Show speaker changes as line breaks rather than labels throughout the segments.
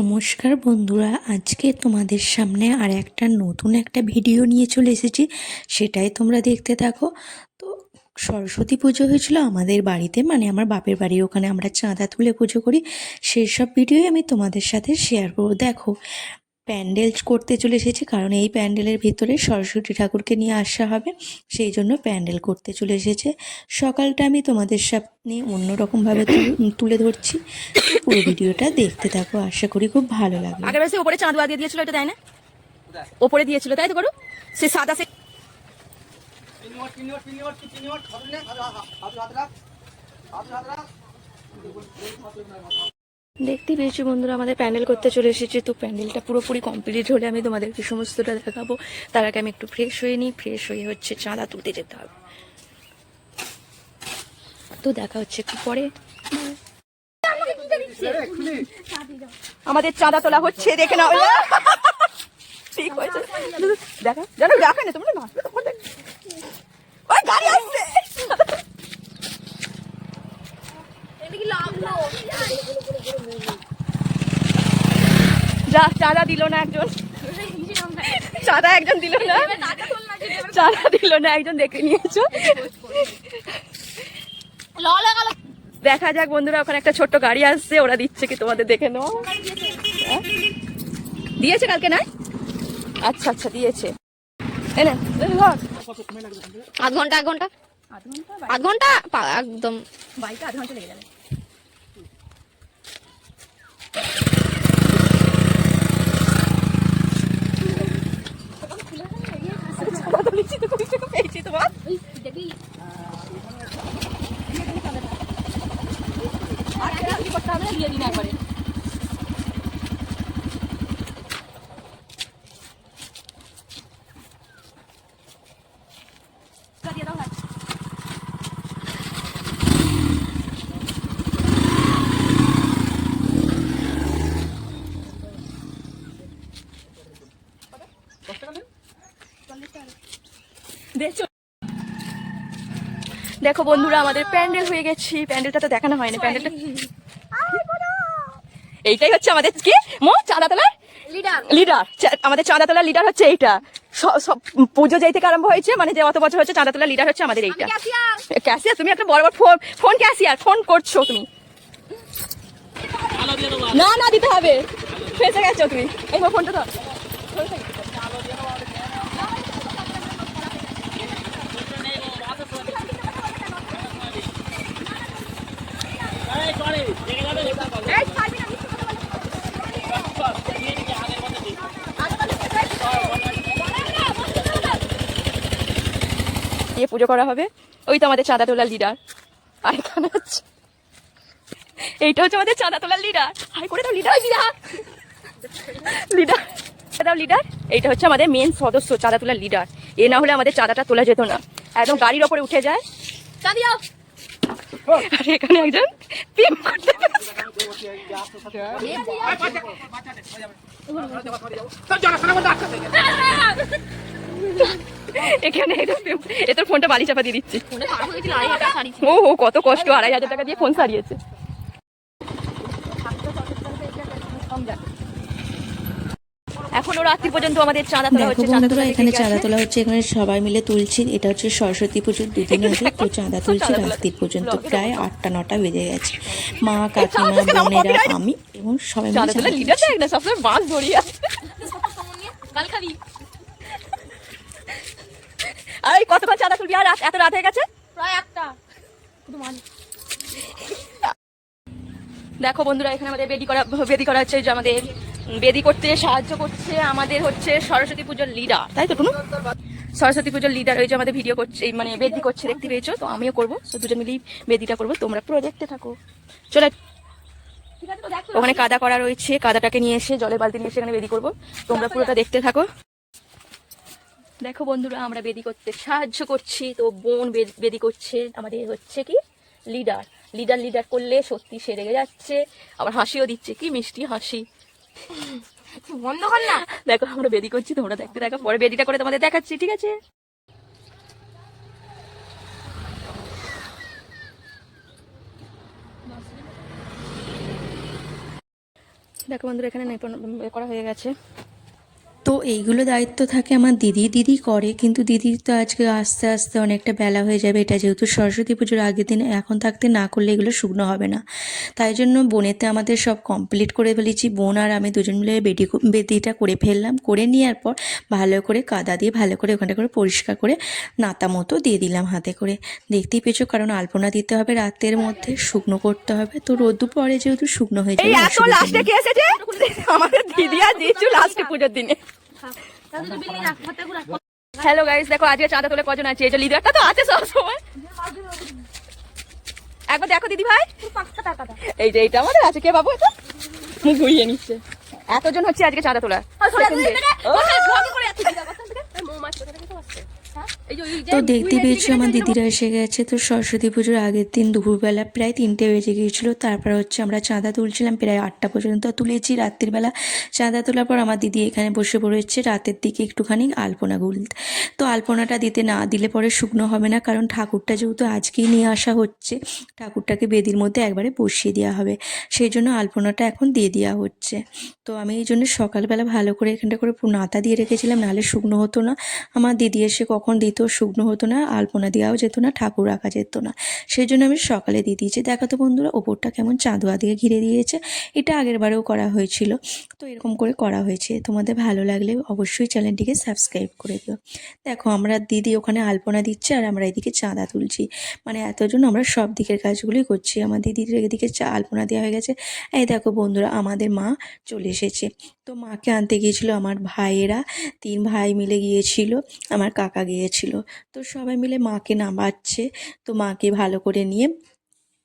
নমস্কার বন্ধুরা, আজকে তোমাদের সামনে আর একটা নতুন একটা ভিডিও নিয়ে চলে এসেছি, সেটাই তোমরা দেখতে থাকো। তো সরস্বতী পুজো হয়েছিল আমাদের বাড়িতে মানে আমার বাপের বাড়ির ওখানে আমরা চাঁদা তুলে পুজো করি, সেই সব ভিডিওই আমি তোমাদের সাথে শেয়ার করব। দেখো প্যান্ডেল করতে চলে এসেছি কারণ এই প্যান্ডেলের ভিতরে সরস্বতী ঠাকুরকে নিয়ে আসা হবে সেই জন্য প্যান্ডেল করতে চলে এসেছে সকালটা আমি তোমাদের সামনে অন্যরকমভাবে তুলে ধরছি পুরো ভিডিওটা দেখতে থাকো আশা করি খুব ভালো লাগবে
আগের বছর উপরে চাঁদ দিয়ে দিয়েছিল এটা তাই না ওপরে দিয়েছিল তাই তো করো সে সাদা সে দেখতেই পেয়েছি বন্ধুরা, আমাদের প্যান্ডেল করতে চলে এসেছি। তো প্যান্ডেলটা পুরোপুরি কমপ্লিট হলে আমি তোমাদেরকে সমস্তটা দেখাবো। তার আগে আমি একটু ফ্রেশ হয়ে নিই। ফ্রেশ হয়ে হচ্ছে চাঁদা তুলতে যেতে হবে। তো দেখা হচ্ছে একটু পরে। আমাদের চাঁদা তোলা হচ্ছে, দেখে নাও। ঠিক হয়েছে। দেখা জানো দেখা না তোমরা গাড়ি আসছে। যা চাঁদা দিল না একজন। চাঁদা একজন দিল না? চাঁদা দিল না একজন দেখে নিয়েছো। দেখা যাক বন্ধুরা ওখানে একটা ছোট্ট গাড়ি আসছে ওরা দিচ্ছে কি তোমাদের দেখে নাও। হ্যাঁ? দিয়েছে কালকে না? আচ্ছা আচ্ছা দিয়েছে।
আধ ঘণ্টা এক ঘণ্টা আধ ঘণ্টা একদম।
বাইকে আধ ঘণ্টা লেগে যাবে পেয়েছি তোমার আর কি করতে হবে দিয়ে দিন একবারে দিয়ে দাও হাত দেখছ দেখো বন্ধুরা আমাদের প্যান্ডেল হয়ে গেছি। প্যান্ডেলটা তো দেখানো হয়নি প্যান্ডেলটা এইটাই হচ্ছে আমাদের কি? মো চাঁদা তোলার
লিডার
লিডার আমাদের চাঁদা তোলার লিডার হচ্ছে এইটা। সব পুজো যাই থেকে আরম্ভ হয়েছে মানে যে অত বছর হচ্ছে চাঁদা তোলার লিডার হচ্ছে আমাদের এইটা। ক্যাসিয়ার তুমি একটা বড় বড় ফোন ফোন ক্যাসিয়ার ফোন করছ তুমি। না না দিতে হবে। ফেসে গেছো তুমি। এই ফোনটা ধর। দিয়ে পুজো করা হবে। ওই তো আমাদের চাঁদা তোলার লিডার। আর এখানে হচ্ছে এইটা হচ্ছে আমাদের চাঁদা তোলার লিডার। হাই করে দাও লিডার লিডার। লিডার দাও লিডার। এইটা হচ্ছে আমাদের মেন সদস্য চাঁদা তোলার লিডার। এ না হলে আমাদের চাঁদাটা তোলা যেত না। একদম গাড়ির ওপরে উঠে যায়।
চাঁদিয়াও
আর এখানে একজন প্রেম করতে এখানে এ তোর ফোনটা বালি চাপা দিয়ে দিচ্ছি। ও, কত কষ্ট, আড়াই হাজার টাকা দিয়ে ফোন সারিয়েছে। এখনও রাত্রি পর্যন্ত আমাদের চাঁদা তোলা হচ্ছে
বন্ধুরা
তোলা
এখানে চাঁদা তোলা হচ্ছে এখানে সবাই মিলে তুলছি। এটা হচ্ছে সরস্বতী পুজোর দুদিন আগে তো চাঁদা তুলছি। রাত্রির পর্যন্ত প্রায় আটটা নটা বেজে গেছে। মা কাকিমা বোনেরা আমি এবং সবাই মিলে
চাঁদা তোলা লিডার
তুলছি।
না সবসময় বাঁশ ধরিয়ে আর এই কতক্ষণ চাঁদা তুলবি? আর রাত এত রাত হয়ে গেছে?
প্রায় একটা
দেখো বন্ধুরা এখানে আমাদের বেদি করা বেদি করা হচ্ছে যে আমাদের বেদি করতে সাহায্য করছে আমাদের হচ্ছে সরস্বতী পুজোর লিডার তাই তো, টুনু? সরস্বতী পুজোর লিডার যে আমাদের ভিডিও করছে মানে বেদি করছে, দেখতে পেয়েছ? তো আমিও করব। তো দুজন মিলেই বেদিটা করব। তোমরা পুরো দেখতে থাকো। চলে। ওখানে কাদা করা রয়েছে। কাদাটাকে নিয়ে এসে জলের বালতি নিয়ে এসে এখানে বেদি করব। তোমরা পুরোটা দেখতে থাকো। দেখো বন্ধুরা, আমরা বেদি করতে সাহায্য করছি। তো বোন বেদ- বেদি করছে আমাদের হচ্ছে কি? লিডার লিডার লিডার করলে সত্যি সে রেগে যাচ্ছে। আবার হাসিও দিচ্ছে। কি মিষ্টি হাসি।
বন্ধ কর না।
দেখো, আমরা বেদি করছি, তোমরা দেখতে দেখো পরে বেদিটা করে তোমাদের দেখাচ্ছি, ঠিক আছে? দেখো বন্ধুরা, এখানে করা হয়ে গেছে।
তো এইগুলো দায়িত্ব থাকে আমার দিদি। দিদি করে কিন্তু দিদির তো আজকে আস্তে আস্তে অনেকটা বেলা হয়ে যাবে। এটা যেহেতু সরস্বতী পুজোর আগের দিন এখন থাকতে না করলে এগুলো শুকনো হবে না। তাই জন্য বোনেতে আমাদের সব কমপ্লিট করে ফেলেছি। বোন আর আমি দুজন মিলে বেদি বেদিটা করে ফেললাম। করে নেওয়ার পর ভালো করে কাদা দিয়ে ভালো করে ওখানটা করে পরিষ্কার করে নাতা মতো দিয়ে দিলাম হাতে করে। দেখতেই পেয়েছ কারণ আলপনা দিতে হবে রাতের মধ্যে শুকনো করতে হবে। তো রোদ্দু পরে যেহেতু শুকনো হয়ে যাবে
আমাদের দিদি আর দিয়েছ লাস্টে পুজোর দিনে। হ্যালো গাইস দেখো আজকে চাঁদা তোলে কজন আছে? এই যে লিডারটা তো আছে সব সময় একবার দেখো দিদি ভাই। এই যে এইটা আমাদের আছে। কে বাবু এটা? মুখ ঘুরিয়ে নিচ্ছে। এতজন হচ্ছে আজকে চাঁদা তোলা
তো দেখতে পেয়েছি আমার দিদিরা এসে গেছে। তো সরস্বতী পুজোর আগের দিন দুপুরবেলা প্রায় তিনটে বেজে গিয়েছিল। তারপর হচ্ছে আমরা চাঁদা তুলছিলাম প্রায় আটটা পর্যন্ত তুলেছি। রাত্রিবেলা চাঁদা তোলার পর আমার দিদি এখানে বসে পড়েছে। রাতের দিকে একটুখানি আলপনা গুলতে তো আলপনাটা দিতে না দিলে পরে শুকনো হবে না কারণ ঠাকুরটা যেহেতু আজকেই নিয়ে আসা হচ্ছে ঠাকুরটাকে বেদির মধ্যে একবারে বসিয়ে দেওয়া হবে। সেই জন্য আলপনাটা এখন দিয়ে দেওয়া হচ্ছে। তো আমি এই জন্য সকালবেলা ভালো করে এখানটা করে নাতা দিয়ে রেখেছিলাম নাহলে শুকনো হতো না। আমার দিদি এসে কখন দিত, শুকনো হতো না, আলপনা দেওয়াও যেত না, ঠাকুর রাখা যেত না। সেই জন্য আমি সকালে দিয়ে দিয়েছি। দেখো তো বন্ধুরা, ওপরটা কেমন চাঁদোয়া দিয়ে ঘিরে দিয়েছে। এটা আগের বারেও করা হয়েছিল। তো এরকম করে করা হয়েছে। তোমাদের ভালো লাগলে অবশ্যই চ্যানেলটিকে সাবস্ক্রাইব করে দিও। দেখো, আমরা দিদি ওখানে আলপনা দিচ্ছে আর আমরা এদিকে চাঁদা তুলছি। মানে এতজন আমরা সব দিকের কাজগুলোই করছি। আমার দিদির এদিকে চা, আলপনা দেওয়া হয়ে গেছে। এই দেখো বন্ধুরা, আমাদের মা চলে এসেছে। তো মাকে আনতে গিয়েছিল আমার ভাইয়েরা। তিন ভাই মিলে গিয়েছিল। আমার কাকা গিয়েছিল তো সবাই মিলে মাকে নামাচ্ছে। তো মাকে ভালো করে নিয়ে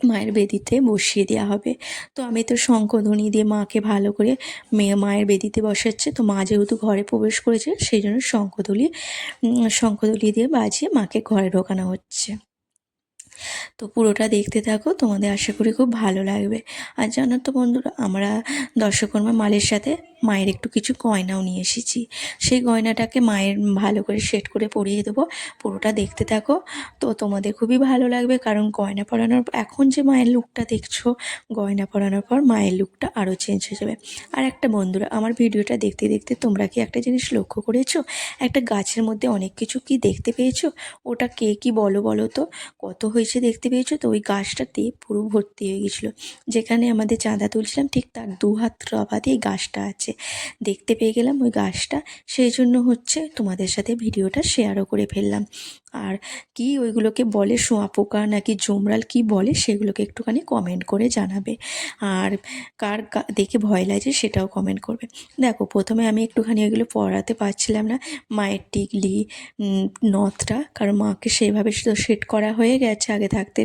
মায়ের বেদিতে বসিয়ে দেওয়া হবে। তো আমি তো শঙ্খধ্বনি দিয়ে মাকে ভালো করে মেয়ে মায়ের বেদিতে বসাচ্ছে। তো মা যেহেতু ঘরে প্রবেশ করেছে, সেই জন্য শঙ্খধ্বনি শঙ্খ শঙ্খধ্বনি দিয়ে বাজিয়ে মাকে ঘরে ঢোকানো হচ্ছে। তো পুরোটা দেখতে থাকো, তোমাদের আশা করি খুব ভালো লাগবে। আর জানো তো বন্ধুরা, আমরা দর্শকর্মা মালের সাথে মায়ের একটু কিছু গয়নাও নিয়ে এসেছি। সেই গয়নাটাকে মায়ের ভালো করে সেট করে পরিয়ে দেবো, পুরোটা দেখতে থাকো। তো তোমাদের খুবই ভালো লাগবে, কারণ গয়না পরানোর এখন যে মায়ের লুকটা দেখছ, গয়না পরানোর পর মায়ের লুকটা আরও চেঞ্জ হয়ে যাবে। আর একটা বন্ধুরা, আমার ভিডিওটা দেখতে দেখতে তোমরা কি একটা জিনিস লক্ষ্য করেছ? একটা গাছের মধ্যে অনেক কিছু কি দেখতে পেয়েছ? ওটা কে কি বলো বলো তো? কত হয়েছে দেখতে পেয়েছ? তো ওই গাছটাতে পুরো ভর্তি হয়ে গেছিল। যেখানে আমাদের চাঁদা তুলছিলাম, ঠিক তার দু হাত রবাতে এই গাছটা আছে। দেখতে পেয়ে গেলাম ওই গাছটা। সেই জন্য হচ্ছে তোমাদের সাথে ভিডিওটা শেয়ারও করে ফেললাম। আর কি ওইগুলোকে বলে শোঁয়া পোকা নাকি জমরাল কি বলে সেগুলোকে একটুখানি কমেন্ট করে জানাবে। আর কার দেখে ভয় লাগে সেটাও কমেন্ট করবে। দেখো, প্রথমে আমি একটুখানি এগুলো পড়াতে পারছিলাম না। মায়ের টিকলি নথটা, কারণ মাকে সেইভাবে সেট করা হয়ে গেছে আগে থাকতে।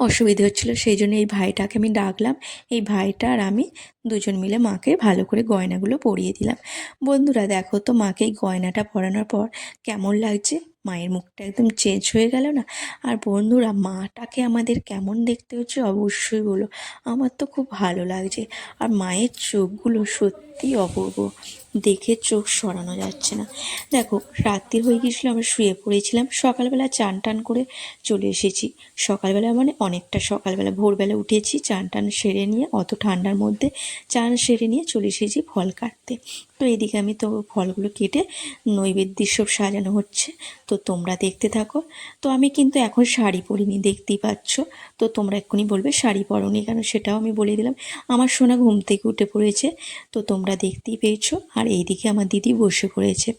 অসুবিধে হচ্ছিল, সেই জন্য এই ভাইটাকে আমি ডাকলাম। এই ভাইটা আর আমি দুজন মিলে মাকে ভালো করে গয়নাগুলো পরিয়ে দিলাম। বন্ধুরা, দেখো তো মাকে এই গয়নাটা পরানোর পর কেমন লাগছে? মায়ের মুখটা একদম চেঞ্জ হয়ে গেল না? আর বন্ধুরা, মাটাকে আমাদের কেমন দেখতে হচ্ছে অবশ্যই বলো। আমার তো খুব ভালো লাগছে। আর মায়ের চোখগুলো সত্যি অপূর্ব। দেখে চোখ সরানো যাচ্ছে না। দেখো, রাত্রি হয়ে গিয়েছিল, আমরা শুয়ে পড়েছিলাম। সকালবেলা চান টান করে চলে এসেছি। সকালবেলা মানে অনেকটা সকালবেলা। ভোরবেলা উঠেছি, চান টান সেরে নিয়ে, অত ঠান্ডার মধ্যে চান সেরে নিয়ে চলে এসেছি ফল কাটতে। তো এদিকে আমি তো ফলগুলো কেটে নৈবেদ্য সব সাজানো হচ্ছে। তো তোমরা দেখতে থাকো। তো আমি কিন্তু এখন শাড়ি পরিনি, দেখতেই পাচ্ছ। তো তোমরা এক্ষুনি বলবে শাড়ি পরনি কেন, সেটাও আমি বলে দিলাম। আমার সোনা ঘুম থেকে উঠে পড়েছে। তো তোমরা দেখতেই পেয়েছ। আর এইদিকে আমার দিদি বসে পড়েছে।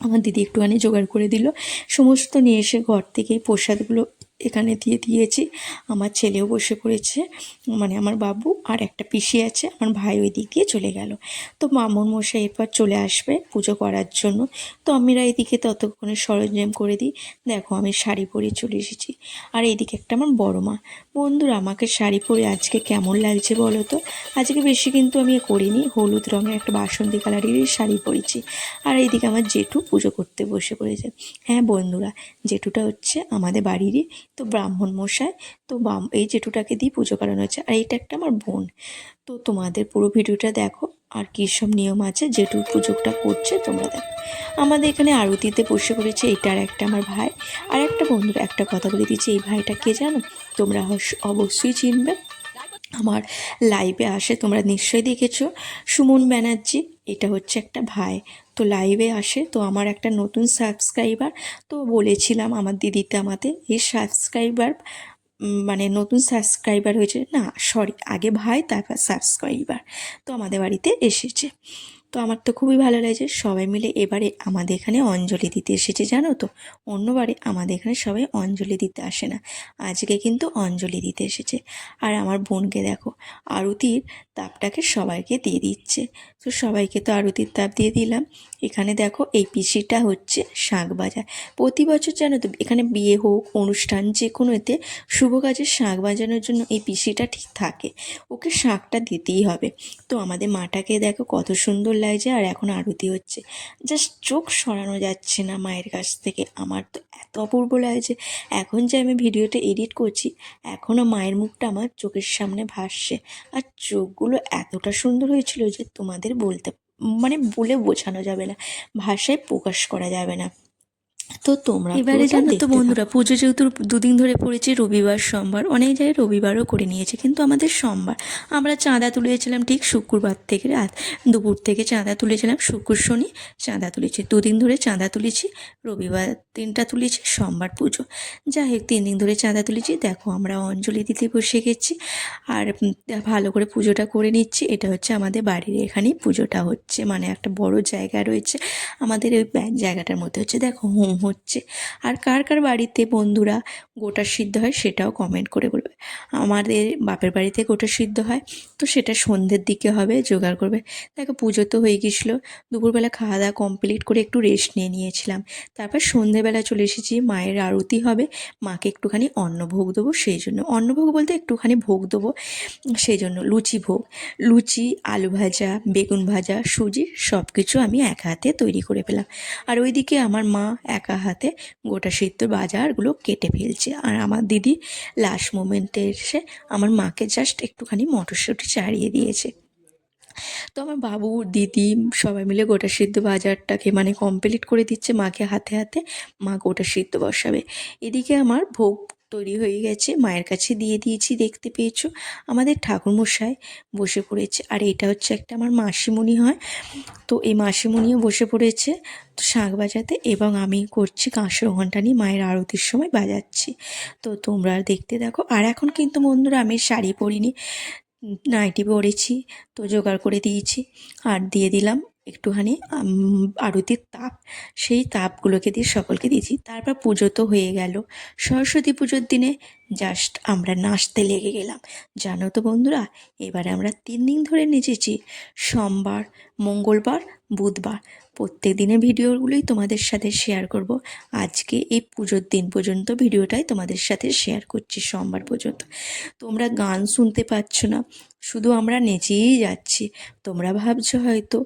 আমার দিদি একটুখানি জোগাড় করে দিল। সমস্ত নিয়ে এসে ঘর থেকে এই প্রসাদগুলো এখানে দিয়ে দিয়েছি। আমার ছেলেও বসে পড়েছে। মানে আমার বাবু আর একটা পিসি আছে। আমার ভাই ওই দিক দিয়ে চলে গেল। তো মামুন মশাই এরপর চলে আসবে পুজো করার জন্য। তো আমরা এদিকে ততক্ষণে সরঞ্জাম করে দিই। দেখো আমি শাড়ি পরে চলে এসেছি। আর এইদিকে একটা আমার বড় মা। বন্ধুরা, আমাকে শাড়ি পরে আজকে কেমন লাগছে বলো তো? আজকে বেশি কিন্তু আমি করিনি। হলুদ রঙের একটা বাসন্তী কালারের শাড়ি পরেছি। আর এইদিকে আমার জেঠু পুজো করতে বসে পড়েছে। হ্যাঁ বন্ধুরা, জেঠুটা হচ্ছে আমাদের বাড়িরই তো ব্রাহ্মণ মশাই। তো এই জেঠুটাকে দিয়ে পুজো করানো হচ্ছে। আর এইটা একটা আমার বোন। তো তোমাদের পুরো ভিডিওটা দেখো। আর কী সব নিয়ম আছে জেঠু পুজোটা করছে তোমরা দেখো। আমাদের এখানে আরতিতে বসে পড়েছে এটা আর একটা আমার ভাই। আর একটা বন্ধুরা একটা কথা বলে দিচ্ছি, এই ভাইটা কে জানো? তোমরা অবশ্যই চিনবে।
আমার লাইভে আসে, তোমরা নিশ্চয়ই দেখেছ। সুমন ব্যানার্জি, এটা হচ্ছে একটা ভাই। তো লাইভে আসে, তো আমার একটা নতুন সাবস্ক্রাইবার তো বলেছিলাম আমার দিদিতে আমাতে, এই সাবস্ক্রাইবার মানে নতুন সাবস্ক্রাইবার হয়েছে, না সরি আগে ভাই, তারপর সাবস্ক্রাইবার তো আমাদের বাড়িতে এসেছে। তো আমার তো খুবই ভালো লাগছে, সবাই মিলে এবারে আমাদের এখানে অঞ্জলি দিতে এসেছে, জানো তো? অন্যবারে আমাদের এখানে সবাই অঞ্জলি দিতে আসে না, আজকে কিন্তু অঞ্জলি দিতে এসেছে। আর আমার বোনকে দেখো, আরতির তাপটাকে সবাইকে দিয়ে দিচ্ছে। তো সবাইকে তো আরতির তাপ দিয়ে দিলাম এখানে দেখো এই পিসিটা হচ্ছে শাঁখ বাজায় প্রতি বছর জানো তো এখানে বিয়ে হোক, অনুষ্ঠান যে কোনো এতে শুভ কাজে শাঁখ বাজানোর জন্য এই পিসিটা ঠিক থাকে। ওকে শাঁখটা দিতেই হবে। তো আমাদের মাটাকে দেখো কত সুন্দর লাগছে আর এখন আরতি হচ্ছে। জাস্ট চোখ সরানো যাচ্ছে না মায়ের কাছ থেকে। আমার তো এত অপূর্ব লাগছে। এখন যে আমি ভিডিওটা এডিট করছি এখনও মায়ের মুখটা আমার চোখের সামনে ভাসছে। আর চোখগুলো এতটা সুন্দর হয়েছিল যে তোমাদের বলতে মানে বলে বোঝানো যাবে না ভাষায় প্রকাশ করা যাবে না। তো তোমরা
এবারে জানো তো বন্ধুরা পুজো যেহেতু দুদিন ধরে পড়েছে রবিবার সোমবার অনেক জায়গায় রবিবারও করে নিয়েছে কিন্তু আমাদের সোমবার। আমরা চাঁদা তুলেছিলাম ঠিক শুক্রবার থেকে রাত দুপুর থেকে চাঁদা তুলেছিলাম শুক্র শনি চাঁদা তুলেছি। দুদিন ধরে চাঁদা তুলেছি রবিবার দিনটা তুলেছি সোমবার পুজো। যাই হোক তিন দিন ধরে চাঁদা তুলেছি। দেখো আমরা অঞ্জলি দিতে বসে গেছি আর ভালো করে পুজোটা করে নিচ্ছি। এটা হচ্ছে আমাদের বাড়ির এখানেই পুজোটা হচ্ছে মানে একটা বড় জায়গা রয়েছে। আমাদের ওই জায়গাটার মধ্যে হচ্ছে দেখো হোম হচ্ছে। আর কার কার বাড়িতে বন্ধুরা গোটা সিদ্ধ হয় সেটাও কমেন্ট করে বলবে। আমাদের বাপের বাড়িতে গোটা সিদ্ধ হয়, তো সেটা সন্ধ্যের দিকে হবে, জোগাড় করবে। দেখো পুজো তো হয়ে গেছিল, দুপুরবেলা খাওয়া দাওয়া কমপ্লিট করে একটু রেস্ট নিয়ে নিয়েছিলাম। তারপর সন্ধেবেলা চলে এসেছি, মায়ের আরতি হবে, মাকে একটুখানি অন্নভোগ দেবো, সেই জন্য। অন্নভোগ বলতে একটুখানি ভোগ দেবো, সেই জন্য লুচি ভোগ। লুচি, আলু ভাজা, বেগুন ভাজা, সুজি সব কিছু আমি এক হাতে তৈরি করে পেলাম। আর ওইদিকে আমার মা একা হাতে গোটা সিদ্ধ বাজারগুলো কেটে ফেলছে। আর আমার দিদি লাস্ট মোমেন্টে এসে আমার মাকে জাস্ট একটুখানি মটরশুঁটি চাড়িয়ে দিয়েছে। তো আমার বাবু, দিদি সবাই মিলে গোটা সিদ্ধ বাজারটাকে মানে কমপ্লিট করে দিচ্ছে মাকে হাতে হাতে। মা গোটা সিদ্ধ বসাবে। এদিকে আমার ভোগ তৈরি হয়ে গেছে। মায়ের কাছে দিয়ে দিয়েছি, দেখতে পেয়েছ? আমাদের ঠাকুরমশাই বসে পড়েছে। আর এটা হচ্ছে একটা আমার মাসিমণি হয়। তো এই মাসিমণিও বসে পড়েছে তো শাঁখ বাজাতে এবং আমি করছি কাঁসর ঘণ্টা নিয়ে মায়ের আরতির সময় বাজাচ্ছি। তো তোমরা দেখতে দেখো। আর এখন কিন্তু বন্ধুরা আমি শাড়ি পরিনি, নাইটি পরেছি, তো জোগাড় করে দিয়েছি। আর দিয়ে দিলাম একটুখানি আরতির তাপ, সেই তাপগুলোকে দিয়ে সকলকে দিয়েছি। তারপর পুজো তো হয়ে গেল। সরস্বতী পুজোর দিনে জাস্ট আমরা নাচতে লেগে গেলাম। জানো তো বন্ধুরা, এবারে আমরা তিন দিন ধরে নেচেছি। সোমবার, মঙ্গলবার, বুধবার। প্রত্যেক দিনের ভিডিওগুলোই তোমাদের সাথে শেয়ার করব। আজকে এই পুজোর দিন পর্যন্ত ভিডিওটাই তোমাদের সাথে শেয়ার করছি সোমবার পর্যন্ত। তোমরা গান শুনতে পাচ্ছ না, শুধু আমরা নেচেই যাচ্ছি। তোমরা ভাবছ হয়তো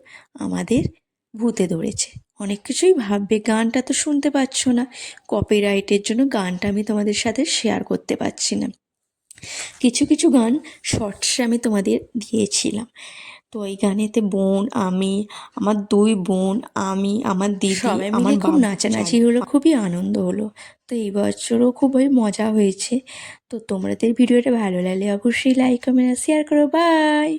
আমাদের ভূতে ধরেছে। অনেক কিছুই ভাববে গানটা তো শুনতে পাচ্ছ না। কপিরাইটের জন্য গানটা আমি তোমাদের সাথে শেয়ার করতে পারছি না। কিছু কিছু গান শর্টসে আমি তোমাদের দিয়েছিলাম। তো এই গানেতে বোন আমি আমার দুই বোন আমি আমার দিদি সবাই
আমার
খুব নাচানাচি
হলো। খুবই আনন্দ হলো। তো এই বছরও খুবই মজা হয়েছে। তো তোমাদের ভিডিওটা ভালো লাগলে অবশ্যই লাইক কমেন্ট শেয়ার করো। বাই